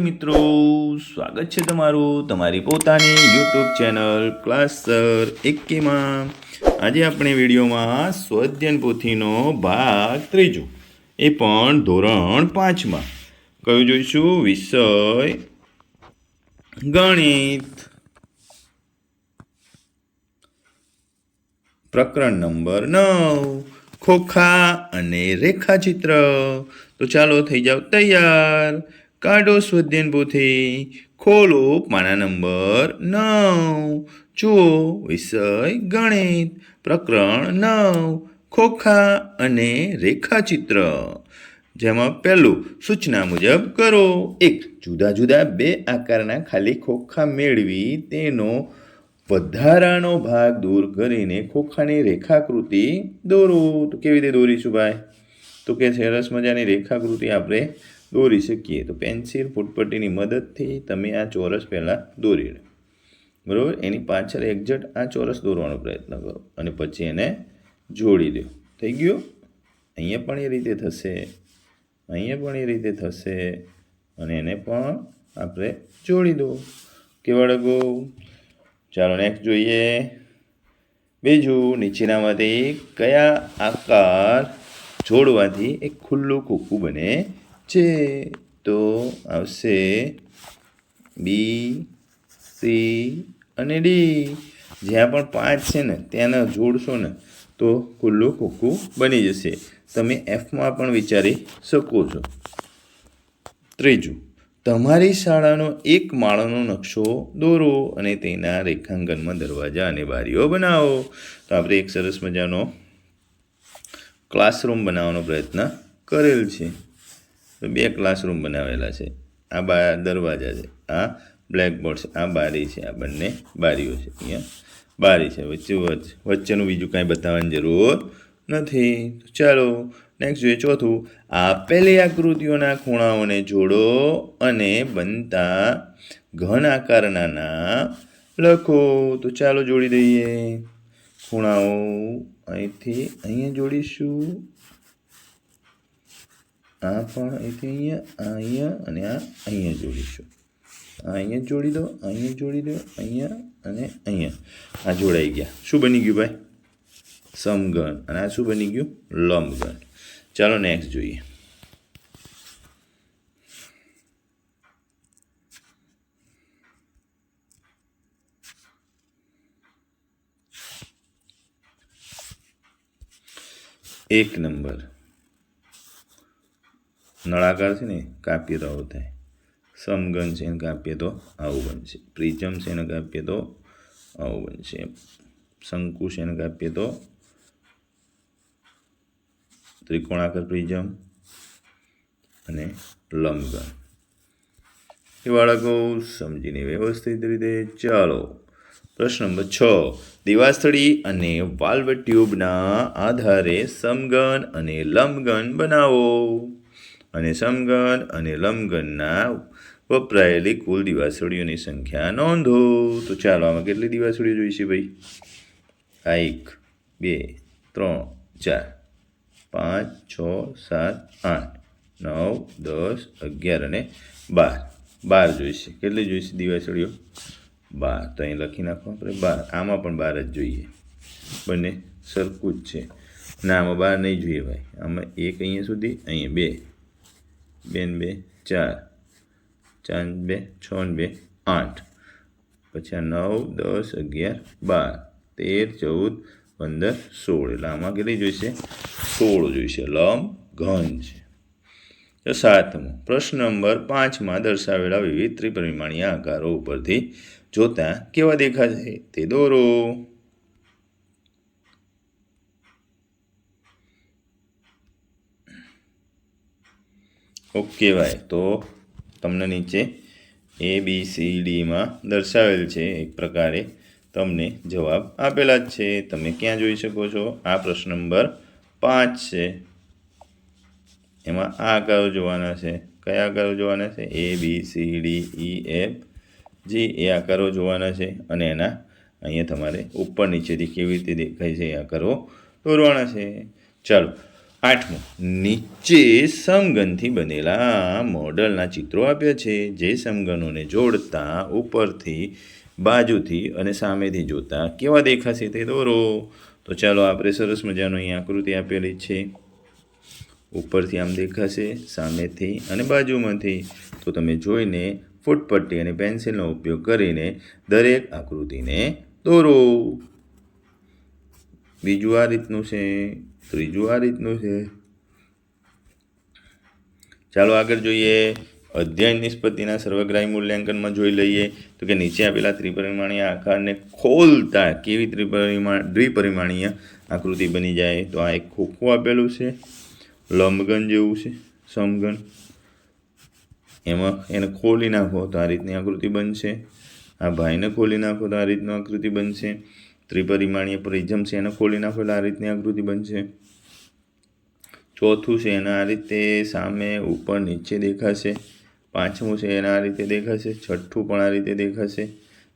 મિત્રો, સ્વાગત છે તમારું તમારી પોતાની યુટ્યુબ ચેનલ ક્લાસર એકેમાં આજે આપણે વિડીયોમાં સ્વધ્યન પોથીનો ભાગ ત્રીજો, એ પણ ધોરણ પાંચમાં. કયું જોઈશું? વિષય ગણિત. પ્રકરણ નંબર નવ, ખોખા અને રેખાચિત્ર. તો ચાલો થઈ જાઓ તૈયાર. કાઢો સ્વધ્યન પોથી ખોલો પાના નંબર નવ. જુઓ વિષય ગણિત. પ્રકરણ નવ. ખોખા અને રેખાચિત્ર. જેમાં પહેલું સૂચના મુજબ કરો. એક, જુદા જુદા બે આકારના ખાલી ખોખા મેળવી તેનો વધારાનો ભાગ દૂર કરીને ખોખાની રેખાકૃતિ દોરો. તો કેવી રીતે દોરીશું ભાઈ? તો કે સરસ મજાની રેખાકૃતિ આપણે દોરી શકીએ. તો પેન્સિલ ફૂટપટ્ટીની મદદથી તમે આ ચોરસ પહેલાં દોરી લો. બરાબર? એની પાછળ એક્ઝેક્ટ આ ચોરસ દોરવાનો પ્રયત્ન કરો. અને પછી એને જોડી દો. થઈ ગયું? અહીંયા પણ એ રીતે થશે. અહીંયા પણ એ રીતે થશે. અને એને પણ આપણે જોડી દો. કેવા ડગો ચાલો નેક્સ્ટ જોઈએ. બીજું, નીચેનામાંથી કયા આકાર જોડવાથી એક ખુલ્લું ખોખું બને? છે તો આવશે બી સી અને ડી જ્યાં પણ પાંચ છે ને, ત્યાંના જોડશો ને, તો ખુલ્લું ખોખું બની જશે. તમે એફમાં પણ વિચારી શકો છો. ત્રીજું, તમારી શાળાનો એક માળનો નકશો દોરો અને તેના રેખાંકનમાં દરવાજા અને બારીઓ બનાવો. તો આપણે એક સરસ મજાનો ક્લાસરૂમ બનાવવાનો પ્રયત્ન કરેલ છે. તો બે ક્લાસરૂમ બનાવેલા છે. આ બા, દરવાજા છે. આ બ્લેકબોર્ડ છે. આ બારી છે. આ બંને બારીઓ છે. અહીંયા બારી છે. વચ્ચે વચ્ચે વચ્ચેનું બીજું કાંઈ બતાવવાની જરૂર નથી. ચાલો નેક્સ્ટ જોઈએ. ચોથું, આપેલી આકૃતિઓના ખૂણાઓને જોડો અને બનતા ઘન આકારના લખો. તો ચાલો જોડી દઈએ. ખૂણાઓ અહીંથી અહીંયા જોડીશું. આ પણ અહીંથી અહીંયા અહીંયા અને આ અહીંયા જોડીશું અહીંયા જોડી દો, અહીંયા જોડી દો, અહીંયા અને અહીંયા. આ જોડાઈ ગયા. શું બની ગયું ભાઈ? સમગણ અને આ શું બની ગયું? લંબગણ ચાલો નેક્સ્ટ જોઈએ. એક નંબર. નળાકાર છે ને કાપીએ તો આવું થાય. સમગન છે એને કાપીએ તો આવું બનશે. પ્રિજમ છે એને કાપીએ તો આવું બનશે. શંકુ છે એને કાપીએ તો ત્રિકોણાકાર પ્રિઝમ અને લંબગન. એ બાળકો સમજીને વ્યવસ્થિત રીતે ચાલો. પ્રશ્ન નંબર છ. દિવાસ્થળી અને વાલ્વ ટ્યુબના આધારે સમગન અને લંબગન બનાવો. અને સમગન અને લંબગનના વપરાયેલી કુલ દિવાસળીઓની સંખ્યા નોંધો. તો ચાલો, આમાં કેટલી દિવાસળીઓ જોઈશે ભાઈ? આ એક, બે, ત્રણ, ચાર, પાંચ, છ, સાત, આઠ, નવ, દસ, અગિયાર અને બાર. બાર જોઈશે. કેટલી જોઈશે દિવાસળીઓ? બાર. તો અહીં લખી નાખો આપણે બાર. આમાં પણ બાર જ જોઈએ. બંને સરખું જ છે. ના, આમાં બાર નહીં જોઈએ ભાઈ. આમાં એક અહીંયા સુધી, અહીંયા બે. બે ને બે, ચાર ચાર બે છ બે, આઠ. પછી આ નવ, દસ, અગિયાર, બાર, તેર, ચૌદ, પંદર, સોળ. એટલે આમાં કેટલી જોઈશે? સોળ જોઈશે. લંબ ઘન છે. તો સાતમો, પ્રશ્ન નંબર પાંચમાં દર્શાવેલા વિવિધ ત્રિપરિમાણીય આકારો ઉપરથી જોતા કેવા દેખાશે? તે દોરો. ઓકે ભાઈ, તો તમને નીચે એ બી સી ડીમાં દર્શાવેલ છે એક પ્રકારે તમને જવાબ આપેલા જ છે. તમે ક્યાં જોઈ શકો છો? આ પ્રશ્ન નંબર પાંચ છે. એમાં આ આકારો જોવાના છે. કયા આકારો જોવાના છે? A B C D E F G એ આકારો જોવાના છે અને એના અહીંયા તમારે ઉપર નીચેથી કેવી રીતે દેખાય છે એ આકારો દોરવાના છે. ચાલો આઠમું. નીચે સમગનથી બનેલા મોડલના ચિત્રો આપ્યા છે. જે સમગનોને જોડતા ઉપરથી, બાજુથી અને સામેથી જોતા કેવા દેખાશે તે દોરો. તો ચાલો આપણે સરસ મજાનો અહીં આકૃતિ આપેલી છે. ઉપરથી આમ દેખાશે, સામેથી અને બાજુમાંથી. તો તમે જોઈને ફૂટપટ્ટી અને પેન્સિલનો ઉપયોગ કરીને દરેક આકૃતિને દોરો. બીજું આ રીતનું છે, ત્રીજું આ રીતનું છે. ચાલો આગળ જોઈએ અધ્યયન નિષ્પત્તિના સર્વગ્રાહી મૂલ્યાંકનમાં જોઈ લઈએ તો કે નીચે આપેલા ત્રિપરિમાણીય આકારને ખોલતા કેવી ત્રિપરિમાણ, દ્વિપરિમાણીય આકૃતિ બની જાય તો આ એક ખોખું આપેલું છે લંબગન જેવું છે સમગન એમાં એને ખોલી નાખો તો આ રીતની આકૃતિ બનશે, આ ભાઈને ખોલી નાખો તો આ રીતનું આકૃતિ બનશે. ત્રિપરિમાણીય પ્રિઝમ છે, એને ખોલી નાખો આ રીતની આકૃતિ બનશે. ચોથું છે, એને આ રીતે સામે ઉપર નીચે દેખાશે. પાંચમું છે, એને આ રીતે દેખાશે. છઠ્ઠું પણ આ રીતે દેખાશે.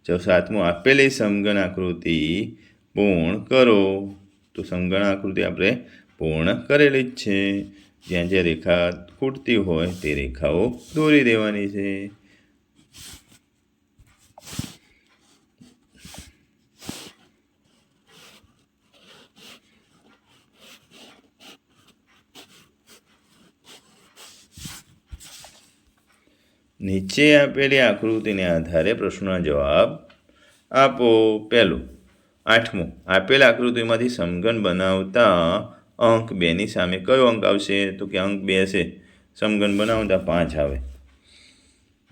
જો સાતમું આપેલી સમગણ આકૃતિ પૂર્ણ કરો, તો સમગણ આકૃતિ આપણે પૂર્ણ કરેલી જ છે. જ્યાં જ્યાં રેખા ખૂટતી હોય તે રેખાઓ દોરી દેવાની છે. નીચે આપેલી આકૃતિને આધારે પ્રશ્નના જવાબ આપો. પહેલું, આઠમું, આપેલ આકૃતિમાંથી સમઘન બનાવતા અંક બેની સામે કયો અંક આવશે? તો કે અંક બે છે સમઘન બનાવતા પાંચ આવે.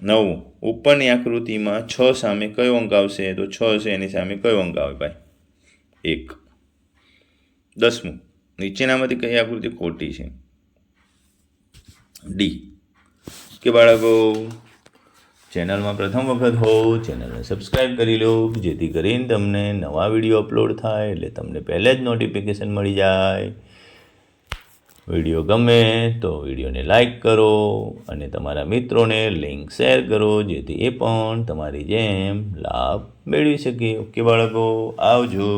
નવું, ઉપરની આકૃતિમાં છ સામે કયો અંક આવશે? તો છ છે એની સામે કયો અંક આવે ભાઈ? એક. દસમું, નીચેનામાંથી કઈ આકૃતિ ખોટી છે? ડી. કે બાળકો, ચેનલમાં પ્રથમ વખત હો, ચેનલને સબસ્ક્રાઈબ કરી લો, જેથી કરીને તમને નવા વીડિયો અપલોડ થાય, એટલે તમને પહેલાં જ નોટિફિકેશન મળી જાય. વીડિયો ગમે તો વિડીયોને લાઇક કરો અને તમારા મિત્રોને લિંક શેર કરો, જેથી એ પણ તમારી જેમ લાભ મેળવી શકે. ઓકે બાળકો, આવજો.